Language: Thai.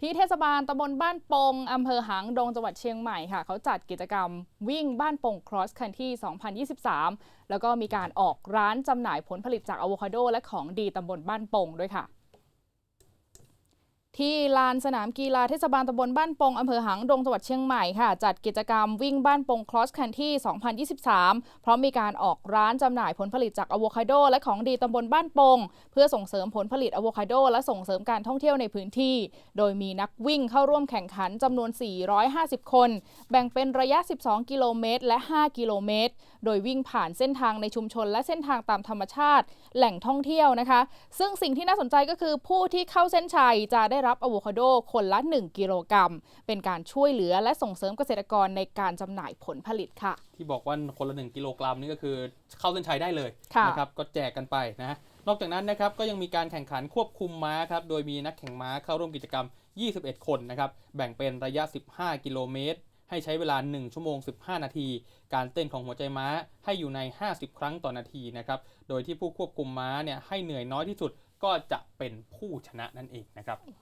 ที่เทศบาลตำบลบ้านปงอำเภอหางดงจังหวัดเชียงใหม่ค่ะ เขาจัดกิจกรรมวิ่งบ้านปง Cross Country 2023 แล้วก็มีการออกร้านจำหน่ายผลผลิตจากอะโวคาโดและของดีตำบลบ้านปงด้วยค่ะ ที่ลานสนามกีฬาเทศบาลตำบลบ้านปงอำเภอหางดงจังหวัดเชียงใหม่ค่ะ จัดกิจกรรมวิ่งบ้านปง Cross Country 2023 เพราะมีการออกร้านจำหน่ายผลผลิตจากอะโวคาโดและของดีตำบลบ้านปง เพื่อส่งเสริมผลผลิตอะโวคาโดและส่งเสริมการท่องเที่ยวในพื้นที่ โดยมีนักวิ่งเข้าร่วมแข่งขันจำนวน 450 คน แบ่งเป็นระยะ 12 กิโลเมตร และ 5 กิโลเมตร โดยวิ่งผ่านเส้นทางในชุมชน และเส้นทางตามธรรมชาติ แหล่งท่องเที่ยวนะคะ ซึ่งสิ่งที่น่าสนใจก็คือผู้ที่เข้าเส้นชัยจะได้รับอะโวคาโดคนละ 1 กิโลกรัม เป็นการช่วยเหลือและส่งเสริมเกษตรกรในการจำหน่ายผลผลิตค่ะ ที่บอกว่าคนละ 1 กิโลกรัมนี่ก็คือเข้าเส้นชัยได้เลยค่ะนะครับก็แจกกันไปนะนอกจากนั้นนะครับก็ยังมีการแข่งขันควบคุมม้าครับโดยมีนักแข่งม้าเข้าร่วมกิจกรรม 21 คนนะครับแบ่งเป็นระยะ 15 กิโลเมตร ให้ใช้เวลา 1 ชั่วโมง 15 นาที การเต้นของหัวใจม้าให้อยู่ใน 50 ครั้งต่อนาทีนะครับโดยที่ผู้ควบคุมม้าเนี่ยให้เหนื่อยน้อยที่สุดก็จะเป็นผู้ชนะนั่นเองนะครับ